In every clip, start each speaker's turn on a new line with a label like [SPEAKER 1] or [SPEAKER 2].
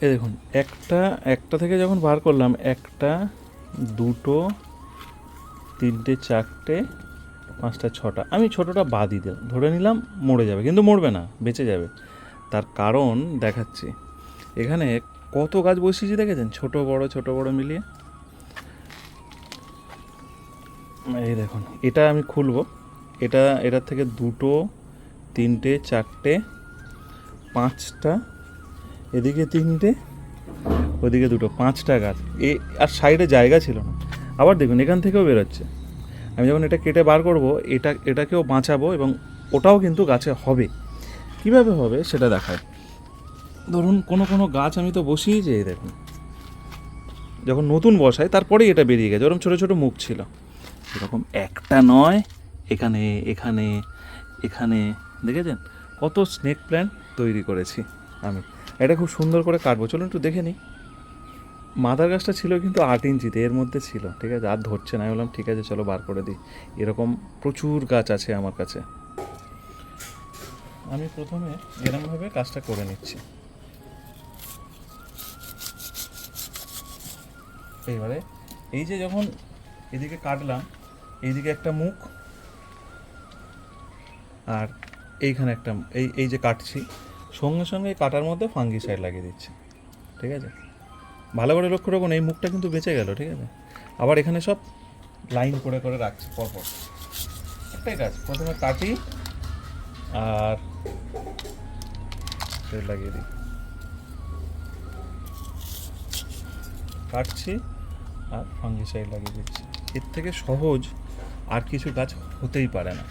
[SPEAKER 1] এই দেখুন, একটা একটা থেকে যখন বার করলাম, একটা, দুটো, তিনটে, চারটে, পাঁচটা, ছটা, আমি ছোটোটা বাদই দিলাম, ধরে নিলাম মরে যাবে, কিন্তু মরবে না, বেঁচে যাবে। তার কারণ দেখাচ্ছি। এখানে কত গাছ বসিয়েছি দেখেছেন? ছোট, বড় ছোট, বড় মিলিয়ে। এই দেখুন, এটা আমি খুলবো। এটা, এটার থেকে দুটো, তিনটে, চারটে, পাঁচটা এদিকে তিনটে, ওদিকে দুটো, পাঁচটা গাছ। এ, আর সাইডে জায়গা ছিল না। আবার দেখুন, এখান থেকেও বেরোচ্ছে। আমি যখন এটা কেটে বার করব, এটা, এটাকেও বাঁচাবো এবং ওটাও কিন্তু গাছে হবে। কীভাবে হবে সেটা দেখায়। ধরুন, কোনো কোনো গাছ আমি তো বসিয়েছি এই দেখুন। যখন নতুন বসায়, তারপরেই এটা বেরিয়ে গেছে। ওরকম ছোটো ছোটো মুখ ছিল। এরকম একটা নয়, এখানে এখানে এখানে। দেখেছেন? কত স্নেক প্ল্যান্ট তৈরি করেছি আমি। এটা খুব সুন্দর করে কাটবো। চলুন একটু দেখে নিই। মাদার গাছটা ছিল কিন্তু আট ইঞ্চিতে, এর মধ্যে ছিল, ঠিক আছে? আর ধরছে না। বললাম, ঠিক আছে, চলো বার করে দিই। এরকম প্রচুর গাছ আছে আমার কাছে। আমি প্রথমে এরকমভাবে কাজটা করে নিচ্ছি। এইবারে এই যে যখন এদিকে কাটলাম, এইদিকে একটা মুখ, আর এইখানে একটা, এই এই যে কাটছি সঙ্গে সঙ্গে কাটার মধ্যে ফাঙ্গিসাইড লাগিয়ে দিচ্ছি। ঠিক আছে? ভালো করে লক্ষ্য রাখুন, এই মুখটা কিন্তু বেঁচে গেল, ঠিক আছে? আবার এখানে সব লাইন করে করে রাখছি, পরপর। একটাই কাজ, প্রথমে কাটি আর লাগিয়ে দিই। কাটছি আর ফাঙ্গিসাইড লাগিয়ে দিচ্ছি। এর থেকে সহজ আর কিছু গাছ হতেই পারে না।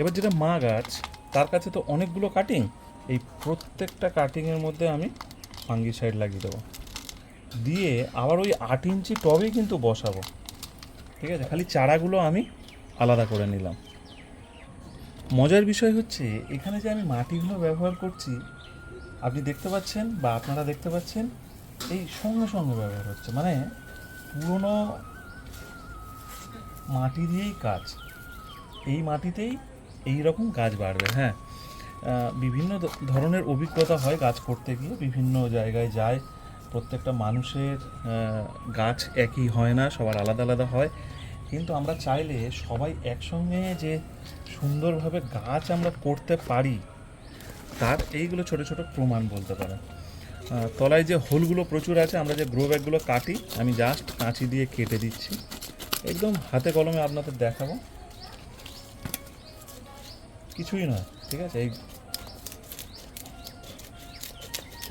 [SPEAKER 1] এবার যেটা মা গাছ, তার কাছে তো অনেকগুলো কাটিং এই প্রত্যেকটা কাটিংয়ের মধ্যে আমি ফাঙ্গিসাইড লাগিয়ে দেবো। দিয়ে আবার ওই আট ইঞ্চি টবেই কিন্তু বসাবো। ঠিক আছে? খালি চারাগুলো আমি আলাদা করে নিলাম। মজার বিষয় হচ্ছে, এখানে যে আমি মাটিগুলো ব্যবহার করছি, আপনি দেখতে পাচ্ছেন বা আপনারা দেখতে পাচ্ছেন, এই সঙ্গে সঙ্গে ব্যবহার হচ্ছে। মানে পুরনো মাটি দিয়েই কাজ। এই মাটিতেই এই রকম গাছ বাড়বে হ্যাঁ? বিভিন্ন ধরনের অভিজ্ঞতা হয় গাছ করতে গিয়ে। বিভিন্ন জায়গায় যায়, প্রত্যেকটা মানুষের গাছ একই হয় না, সবার আলাদা আলাদা হয়। কিন্তু আমরা চাইলে সবাই একসঙ্গে যে সুন্দরভাবে গাছ আমরা করতে পারি, তার এইগুলো ছোট ছোট প্রমাণ বলতে পারেন তলায় যে হোলগুলো প্রচুর আছে, আমরা যে গ্রো ব্যাগগুলো কাটি, আমি জাস্ট কাঁচি দিয়ে কেটে দিচ্ছি। একদম হাতে কলমে আপনাদের দেখাবো। কিছুই নয়। ঠিক আছে? এই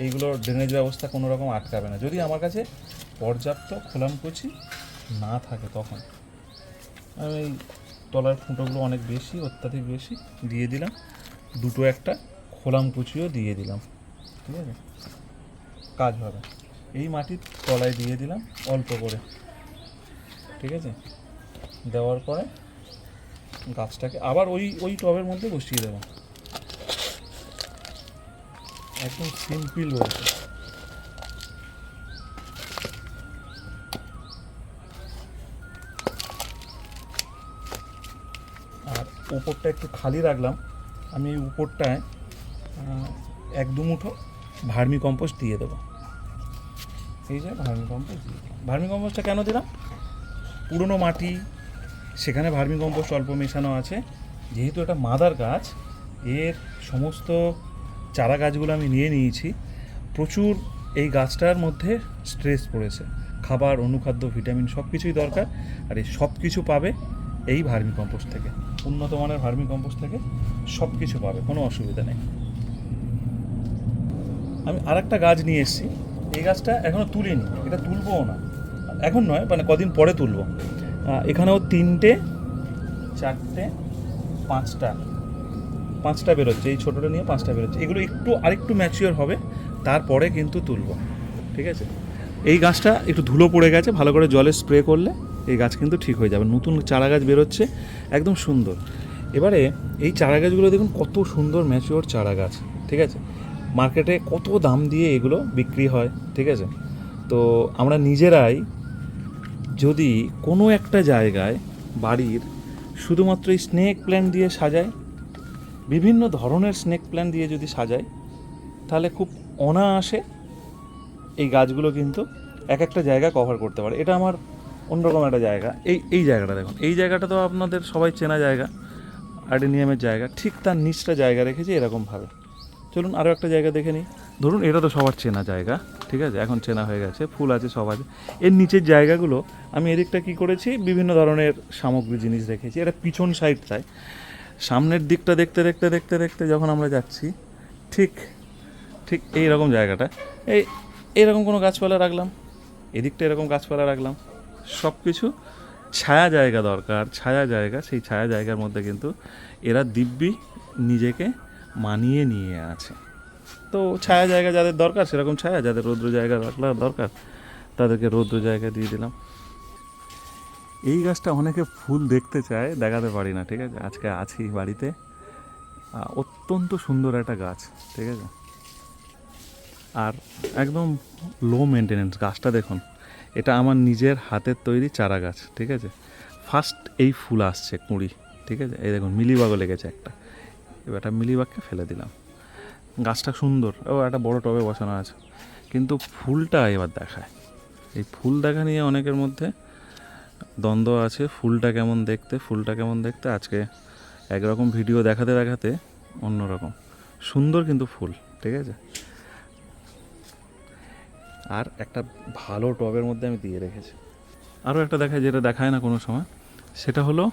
[SPEAKER 1] এইগুলোর ড্রেনেজ ব্যবস্থা কোনো রকম আটকাবে না। যদি আমার কাছে পর্যাপ্ত খোলামকুচি না থাকে তখন, আমি এই তলার ফুটোগুলো অনেক বেশি, অত্যাধিক বেশি দিয়ে দিলাম। দুটো একটা খোলামকুচিও দিয়ে দিলাম। ঠিক আছে? কাজ হবে। এই মাটির তলায় দিয়ে দিলাম অল্প করে। ঠিক আছে? দেওয়ার পরে গাছটাকে আবার ওই ওই টবের মধ্যে বসিয়ে দেবো। একদম সিম্পল রয়েছে আর উপরটা একটু খালি রাখলাম। আমি এই উপরটায় এক দু মুঠো ভার্মি কম্পোস্ট দিয়ে দেবো। এই যে ভার্মি কম্পোস্ট ভার্মি কম্পোস্টটা কেন দিলাম? পুরনো মাটি, সেখানে ভার্মি কম্পোস্ট অল্প মেশানো আছে। যেহেতু এটা মাদার গাছ, এর সমস্ত চারা গাছগুলো আমি নিয়ে নিয়েছি। প্রচুর এই গাছটার মধ্যে স্ট্রেস পড়েছে। খাবার, অনুখাদ্য ভিটামিন সব কিছুই দরকার আর এই সব কিছু পাবে এই ভার্মি কম্পোস্ট থেকে। উন্নত মানের ভার্মি কম্পোস্ট থেকে সব কিছু পাবে, কোনো অসুবিধা নেই। আমি আরেকটা গাছ নিয়ে এসেছি। এই গাছটা এখনও তুলিনি, এটা তুলবও না। এখন নয় মানে কদিন পরে তুলবো। এখানেও তিনটে, চারটে, পাঁচটা পাঁচটা বেরোচ্ছে, এই ছোটোটা নিয়ে পাঁচটা বেরোচ্ছে। এগুলো একটু আরেকটু ম্যাচিওর হবে, তারপরে কিন্তু তুলবো, ঠিক আছে? এই গাছটা একটু ধুলো পড়ে গেছে, ভালো করে জলে স্প্রে করলে এই গাছ কিন্তু ঠিক হয়ে যাবে। নতুন চারা গাছ বেরোচ্ছে, একদম সুন্দর। এবারে এই চারা গাছগুলো দেখুন, কত সুন্দর ম্যাচিওর চারা গাছ ঠিক আছে? মার্কেটে কত দাম দিয়ে এগুলো বিক্রি হয়, ঠিক আছে? তো আমরা নিজেরাই যদি কোনো একটা জায়গায় বাড়ির শুধুমাত্র এই স্নেক প্ল্যান্ট দিয়ে সাজাই বিভিন্ন ধরনের স্নেক প্ল্যান্ট দিয়ে যদি সাজাই তাহলে খুব অনায়াসে এই গাছগুলো কিন্তু এক একটা জায়গা কভার করতে পারে। এটা আমার অন্যরকম একটা জায়গা। এই এই জায়গাটা দেখুন। এই জায়গাটা তো আপনাদের সবাই চেনা জায়গা, আর্ডেনিয়ামের জায়গা। ঠিক তার নিচটা জায়গা রেখেছি এরকমভাবে। চলুন আরও একটা জায়গা দেখে নিই। ধরুন এটা তো সবার চেনা জায়গা, ঠিক আছে? এখন চেনা হয়ে গেছে, ফুল আছে, সব আছে। এর নিচের জায়গাগুলো আমি এদিকটা কি করেছি? বিভিন্ন ধরনের সামগ্রী জিনিস রেখেছি। এটা পিছন সাইডটায় সামনের দিকটা দেখতে দেখতে দেখতে দেখতে যখন আমরা যাচ্ছি, ঠিক ঠিক এই রকম জায়গাটা। এই, এইরকম কোনো গাছপালা রাখলাম, এদিকটা এরকম গাছপালা রাখলাম। সব কিছু ছায়া জায়গা দরকার, ছায়া জায়গা, সেই ছায়া জায়গার মধ্যে কিন্তু এরা দিব্যি নিজেকে মানিয়ে নিয়ে আছে। তো ছায়া জায়গা যাদের দরকার, সেরকম ছায়া, যাদের রৌদ্র জায়গা রাখলা দরকার, তাদেরকে রৌদ্র জায়গা দিয়ে দিলাম। এই গাছটা অনেকে ফুল দেখতে চায়, দেখাতে পারি না, ঠিক আছে? আজকে আছি বাড়িতে। অত্যন্ত সুন্দর একটা গাছ, ঠিক আছে? আর একদম লো মেনটেনেন্স গাছটা দেখুন, এটা আমার নিজের হাতের তৈরি চারা গাছ, ঠিক আছে? ফার্স্ট এই ফুল আসছে কুঁড়ি, ঠিক আছে? এই দেখুন, মিলিবাগও লেগেছে একটা। এবার একটা মিলিবাগকে ফেলে দিলাম। গাছটা সুন্দর, ও, একটা বড় টবে বসানো আছে। কিন্তু ফুলটা এবার দেখায়। এই ফুল দেখা নিয়ে অনেকের মধ্যে দ্বন্দ্ব আছে, ফুলটা কেমন দেখতে, ফুলটা কেমন দেখতে, আজকে একরকম ভিডিও দেখাতে দেখাতে অন্যরকম। সুন্দর কিন্তু ফুল, ঠিক আছে? আর একটা ভালো টবের মধ্যে আমি দিয়ে রেখেছি। আরও একটা দেখায় যেটা দেখায় না কোনো সময়, সেটা হলো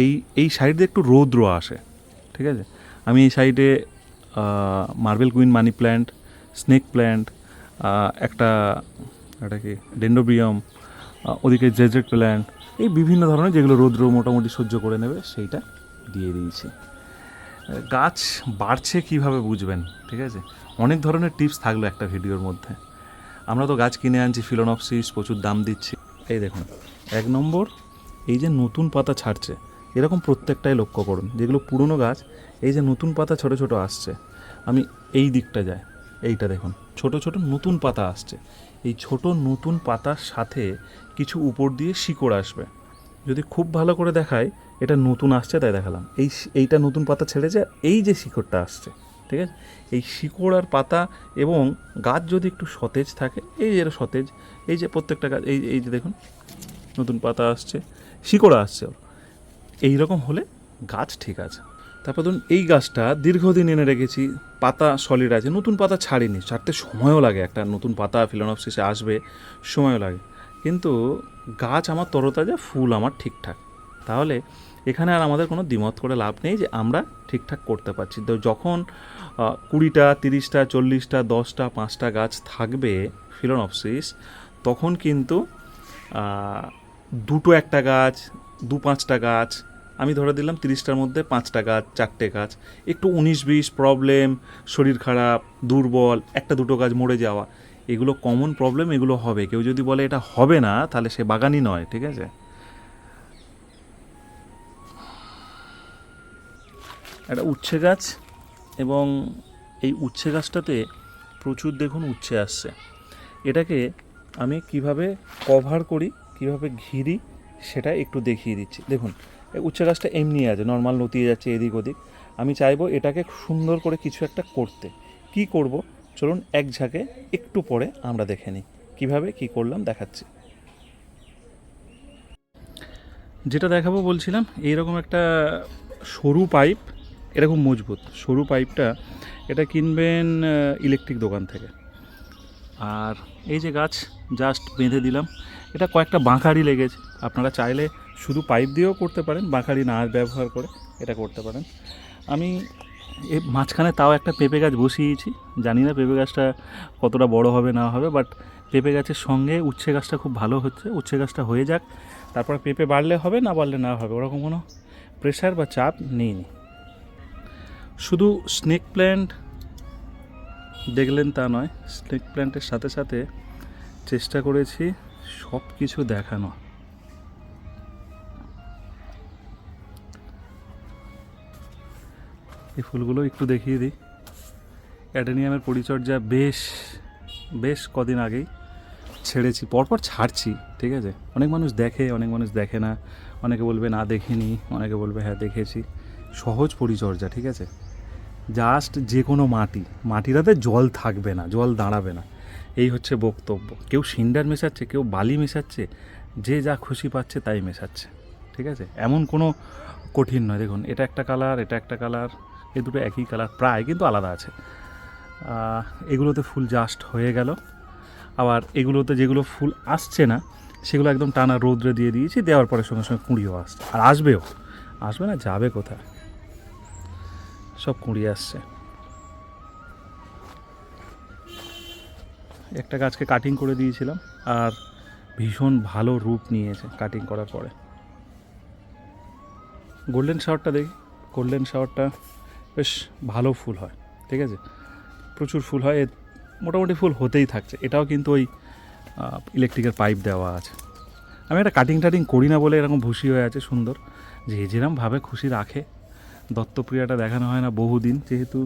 [SPEAKER 1] এই এই সাইডে একটু রৌদ্র আসে, ঠিক আছে? আমি এই সাইডে marble queen money plant, snake plant একটা একটা কি ডেন্ডোব্রিয়াম ওদিকে জেজেট প্ল্যান্ট এই বিভিন্ন ধরনের যেগুলো রৌদ্র মোটামুটি সহ্য করে নেবে, সেইটা দিয়ে দিয়েছি। গাছ বাড়ছে কীভাবে বুঝবেন, ঠিক আছে? অনেক ধরনের টিপস থাকল একটা ভিডিওর মধ্যে। আমরা তো গাছ কিনে আনছি, ফিলোনপসিস, প্রচুর দাম দিচ্ছি। এই দেখুন, এক নম্বর, এই যে নতুন পাতা ছাড়ছে, এরকম প্রত্যেকটাই লক্ষ্য করুন। যেগুলো পুরনো গাছ, এই যে নতুন পাতা ছোট ছোট আসছে, আমি এই দিকটা যাই। এইটা দেখুন, ছোট ছোট নতুন পাতা আসছে। এই ছোট নতুন পাতার সাথে কিছু উপর দিয়ে শিকড় আসবে। যদি খুব ভালো করে দেখায়, এটা নতুন আসছে তাই দেখালাম। এই এইটা নতুন পাতা ছেড়েছে আর এই যে শিকড়টা আসছে, ঠিক আছে? এই শিকড় আর পাতা এবং গাছ যদি একটু সতেজ থাকে, এই যে সতেজ, এই যে প্রত্যেকটা গাছ, এই এই যে দেখুন, নতুন পাতা আসছে, শিকড় আসছে। এই রকম হলে গাছ ঠিক আছে। তারপর ধরুন এই গাছটা দীর্ঘদিন এনে রেখেছি, পাতা সলিড আছে, নতুন পাতা ছাড়িনি, ছাড়তে সময়ও লাগে, একটা নতুন পাতা ফিলোনপসিসে আসবে, সময়ও লাগে। কিন্তু গাছ আমার তরতাজা, ফুল আমার ঠিকঠাক। তাহলে এখানে আর আমাদের কোনো দ্বিমত করে লাভ নেই যে আমরা ঠিকঠাক করতে পারছি। তো যখন কুড়িটা, তিরিশটা, চল্লিশটা, দশটা, পাঁচটা গাছ থাকবে ফিলোনপসিস তখন কিন্তু দুটো একটা গাছ দু পাঁচটা গাছ আমি ধরে দিলাম তিরিশটার মধ্যে পাঁচটা গাছ, চারটে গাছ। একটু উনিশ বিশ প্রবলেম শরীর খারাপ, দুর্বল, একটা দুটো গাছ মরে যাওয়া। এগুলো কমন প্রবলেম এগুলো হবে। কেউ যদি বলে এটা হবে না, তাহলে সে বাগানই নয়, ঠিক আছে? একটা উচ্ছে গাছ এবং এই উচ্ছে গাছটাতে প্রচুর দেখুন উচ্ছে আসছে। এটাকে আমি কীভাবে কভার করি, কীভাবে ঘিরি, সেটা একটু দেখিয়ে দিচ্ছি। দেখুন উচ্ছে গাছটা এমনি আছে নর্মাল নতিয়ে যাচ্ছে এদিক ওদিক। আমি চাইব এটাকে সুন্দর করে কিছু একটা করতে। কি করব? চলুন এক ঝাঁকে একটু পরে আমরা দেখে নিই। কীভাবে কী করলাম দেখাচ্ছি। যেটা দেখাবো বলছিলাম, এইরকম একটা সরু পাইপ, এটা খুব মজবুত। সরু পাইপটা, এটা কিনবেন ইলেকট্রিক দোকান থেকে। আর এই যে গাছ জাস্ট বেঁধে দিলাম। এটা কয়েকটা বাঁকারি লেগেছে। আপনারা চাইলে শুধু পাইপ দিয়েও করতে পারেন বাঁকারি না ব্যবহার করে এটা করতে পারেন। আমি এ মাঝখানে তাও একটা পেঁপে গাছ বসিয়েছি। জানি না পেঁপে গাছটা কতটা বড় হবে, না হবে বাট পেঁপে গাছের সঙ্গে উচ্ছে গাছটা খুব ভালো হচ্ছে। উচ্ছে গাছটা হয়ে যাক, তারপর পেঁপে বাড়লে হবে, না বাড়লে না হবে, ওরকম কোনো প্রেশার বা চাপ নেই শুধু স্নেক প্ল্যান্ট দেখলেন তা নয় স্নেক প্ল্যান্টের সাথে সাথে চেষ্টা করেছি সব কিছু দেখানো। এই ফুলগুলো একটু দেখিয়ে দিই। অ্যাডেনিয়ামের পরিচর্যা বেশ বেশ কদিন আগেই ছেড়েছি, পরপর ছাড়ছি, ঠিক আছে? অনেক মানুষ দেখে, অনেক মানুষ দেখে না। অনেকে বলবে, না, দেখিনি। অনেকে বলবে হ্যাঁ দেখেছি। সহজ পরিচর্যা, ঠিক আছে? জাস্ট যে কোনো মাটি মাটিটাতে জল থাকবে না, জল দাঁড়াবে না। এই হচ্ছে বক্তব্য। কেউ সিন্ডার মেশাচ্ছে, কেউ বালি মেশাচ্ছে, যে যা খুশি পাচ্ছে তাই মেশাচ্ছে, ঠিক আছে? এমন কোনো কঠিন নয়। দেখুন, এটা একটা কালার, এটা একটা কালার এই দুটো একই কালার, প্রায় কিন্তু আলাদা আছে। এগুলোতে ফুল জাস্ট হয়ে গেল। আবার এগুলোতে যেগুলো ফুল আসছে না, সেগুলো একদম টানা রৌদ্রে দিয়ে দিয়েছি, দেওয়ার পরে সঙ্গে সঙ্গে কুঁড়িও আসছে। আর আসবেও, আসবে না, যাবে কোথায়? সব কুঁড়িয়ে আসছে। একটা গাছকে কাটিং করে দিয়েছিলাম আর ভীষণ ভালো রূপ নিয়েছে কাটিং করার পরে। গোল্ডেন শাওয়ারটা দেখি গোল্ডেন শাওয়ারটা বেশ ভালো ফুল হয়, ঠিক আছে? প্রচুর ফুল হয় এর মোটামুটি ফুল হতেই থাকছে। এটাও কিন্তু ওই ইলেকট্রিকের পাইপ দেওয়া আছে। আমি একটা কাটিং টাটিং করি না বলে এরকম ভুসি হয়ে আছে, সুন্দর। যে যেরমভাবে খুশি রাখে দত্তপ্রিয়াটা দেখানো হয় না বহুদিন, যেহেতু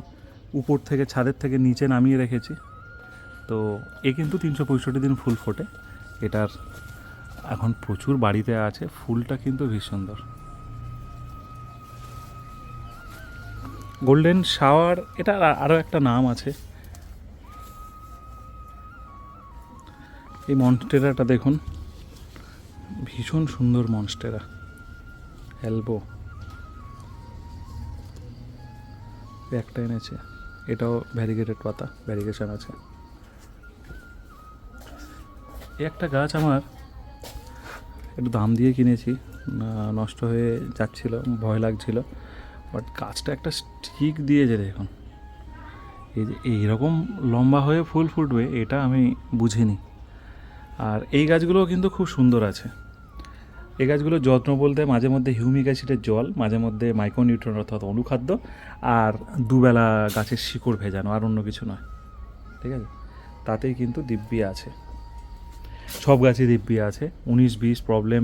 [SPEAKER 1] উপর থেকে ছাদের থেকে নিচে নামিয়ে রেখেছি। তো এ কিন্তু তিনশো পঁয়ষট্টি দিন ফুল ফোটে। এটার এখন প্রচুর বাড়িতে আছে, ফুলটা কিন্তু ভীষণ সুন্দর। গোল্ডেন শাওয়ার এটা আরও একটা নাম আছে। এই মনস্টেরাটা দেখুন, ভীষণ সুন্দর মনস্টেরা। এলবো একটা এনেছে, এটাও ভ্যারিগেটেড পাতা ভ্যারিগেশন আছে। একটা গাছ আমার একটু দাম দিয়ে কিনেছি নষ্ট হয়ে যাচ্ছিল, ভয় লাগছিল। বাট গাছটা একটা স্টিক দিয়েছে দেখুন। এই যে এইরকম লম্বা হয়ে ফুল ফুটবে, এটা আমি বুঝিনি। আর এই গাছগুলোও কিন্তু খুব সুন্দর আছে। এই গাছগুলোর যত্ন বলতে মাঝে মধ্যে হিউমিক অ্যাসিডের জল, মাঝে মধ্যে মাইক্রোনিউট্রন অর্থাৎ অনুখাদ্য, আর দুবেলা গাছের শিকড় ভেজানো, আর অন্য কিছু নয়। ঠিক আছে? তাতেই কিন্তু দিব্যি আছে। সব গাছে দিব্যি আছে। উনিশ, বিশ প্রবলেম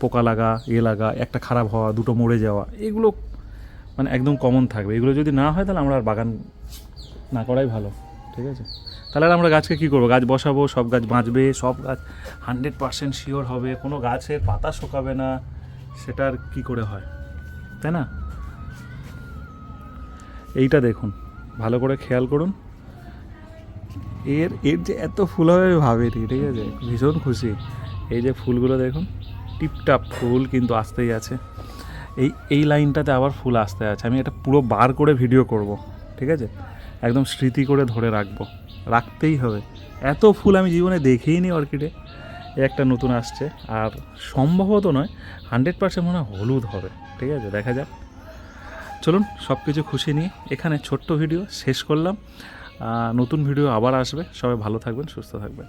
[SPEAKER 1] পোকা লাগা, এ লাগা, একটা খারাপ হওয়া, দুটো মরে যাওয়া, এগুলো মানে একদম কমন থাকবে। এগুলো যদি না হয়, তাহলে আমরা আর বাগান না করাই ভালো, ঠিক আছে? তাহলে আমরা গাছকে কী করব? গাছ বসাবো, সব গাছ বাঁচবে, সব গাছ হান্ড্রেড পার্সেন্ট শিওর হবে, কোনো গাছের পাতা শুকাবে না সেটার কি করে হয়? তাই না? এইটা দেখুন, ভালো করে খেয়াল করুন। এর এর যে এত ফুল হবে আমি ভাবিনি, ঠিক আছে? ভীষণ খুশি। এই যে ফুলগুলো দেখুন, টিপটাপ ফুল কিন্তু আসতেই আছে। এই এই লাইনটাতে আবার ফুল আসতে আছে। আমি এটা পুরো বার করে ভিডিও করব, ঠিক আছে? একদম স্মৃতি করে ধরে রাখব। রাখতেই হবে। এত ফুল আমি জীবনে দেখেই নি অর্কিডে একটা নতুন আসছে। আর সম্ভবত নয়, হান্ড্রেড পার্সেন্ট মনে হয় হলুদ হবে, ঠিক আছে? দেখা যাক। চলুন সব কিছু খুশি নিয়ে এখানে ছোট্ট ভিডিও শেষ করলাম। নতুন ভিডিও আবার আসবে। সবাই ভালো থাকবেন সুস্থ থাকবেন।